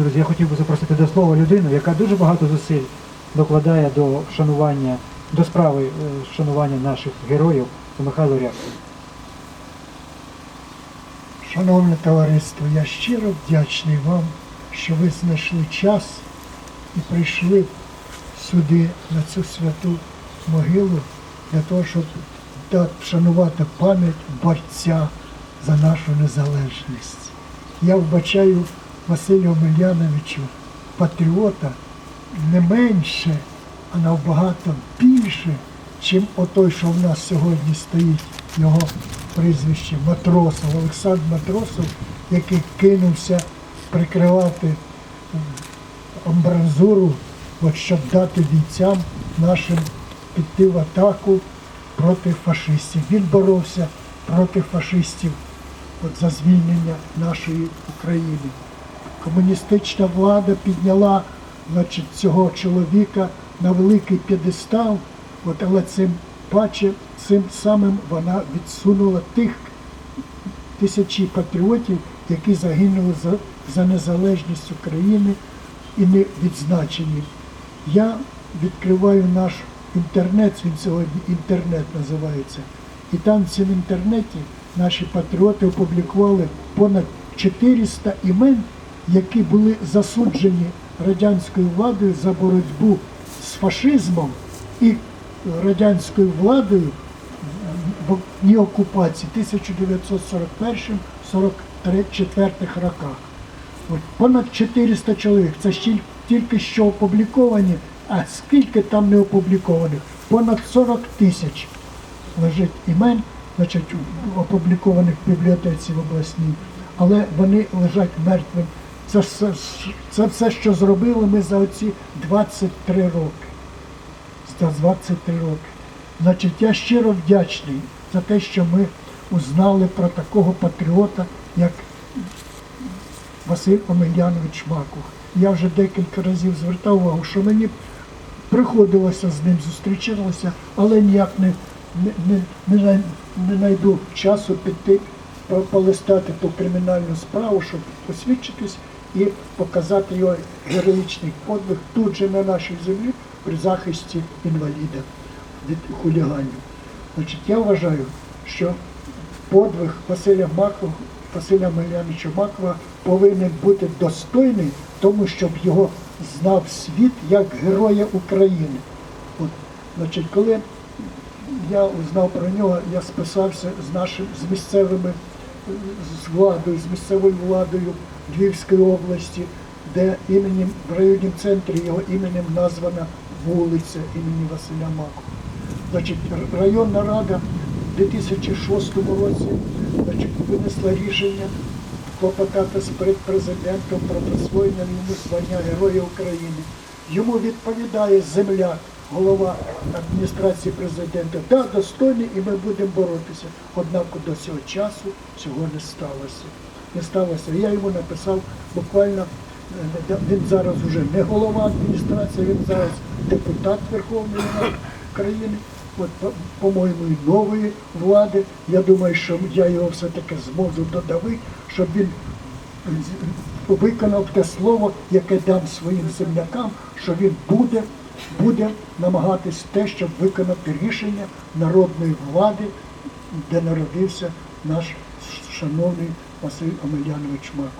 друзі, я хотів би запросити до слова людину, яка дуже багато зусиль докладає до вшанування, до справи е, вшанування наших героїв, Михайло Рябчин. Шановне товариство, я щиро вдячний вам, що ви знайшли час і прийшли сюди, на цю святу могилу, для того, щоб вшанувати пам'ять борця за нашу незалежність. Я вбачаю Василю Омеляновичу патріота не менше, а набагато більше, чим отой, що в нас сьогодні стоїть його прізвище Матросов, Олександр Матросов, який кинувся прикривати амбразуру, от щоб дати бійцям нашим піти в атаку проти фашистів. Він боровся проти фашистів от, за звільнення нашої України. Комуністична влада підняла значить, цього чоловіка на великий п'єдестал, але цим паче, цим самим вона відсунула тих тисячі патріотів, які загинули за, за незалежність України і не відзначені. Я відкриваю наш інтернет, він сьогодні інтернет називається. І там в інтернеті наші патріоти опублікували понад 400 імен, які були засуджені радянською владою за боротьбу з фашизмом і радянською владою в дні окупації 1941-44 роках. От понад 400 чоловік. Це тільки що опубліковані, а скільки там не опублікованих? Понад 40 тисяч лежить імен, значить, опублікованих в бібліотеці в обласній, але вони лежать мертвим. Це все, це все, що зробили ми за оці 23 роки. За 23 роки. Значить, я щиро вдячний за те, що ми узнали про такого патріота, як Василь Омельянович Макух. Я вже декілька разів звертав увагу, що мені приходилося з ним зустрічатися, але ніяк не, не, не, не, знайду часу піти полистати ту кримінальну справу, щоб освідчитись і показати його героїчний подвиг тут же на нашій землі при захисті інваліда від хуліганів. Значить, я вважаю, що подвиг Василя Макова, Василя Миляновича Макова повинен бути достойний, тому щоб його знав світ як героя України. От, значить, коли я узнав про нього, я списався з нашим з місцевими з владою, з місцевою владою Львівської області, де іменем в районному центрі його іменем названа вулиця імені Василя Макова. Значить, районна рада в 2006 році значить, винесла рішення клопотатись перед президентом про присвоєння йому звання Героя України. Йому відповідає земля, голова адміністрації президента. Да, достойний, і ми будемо боротися. Однак до цього часу цього не сталося. Не сталося. Я йому написав буквально. е, Він зараз вже не голова адміністрації, він зараз депутат Верховної Ради країни. От, по- по-моєму, і нової влади. Я думаю, що я його все-таки зможу додавити, щоб він виконав те слово, яке дам своїм землякам, що він буде, буде намагатись те, щоб виконати рішення народної влади, де народився наш шановний Василь Омелянович Маков.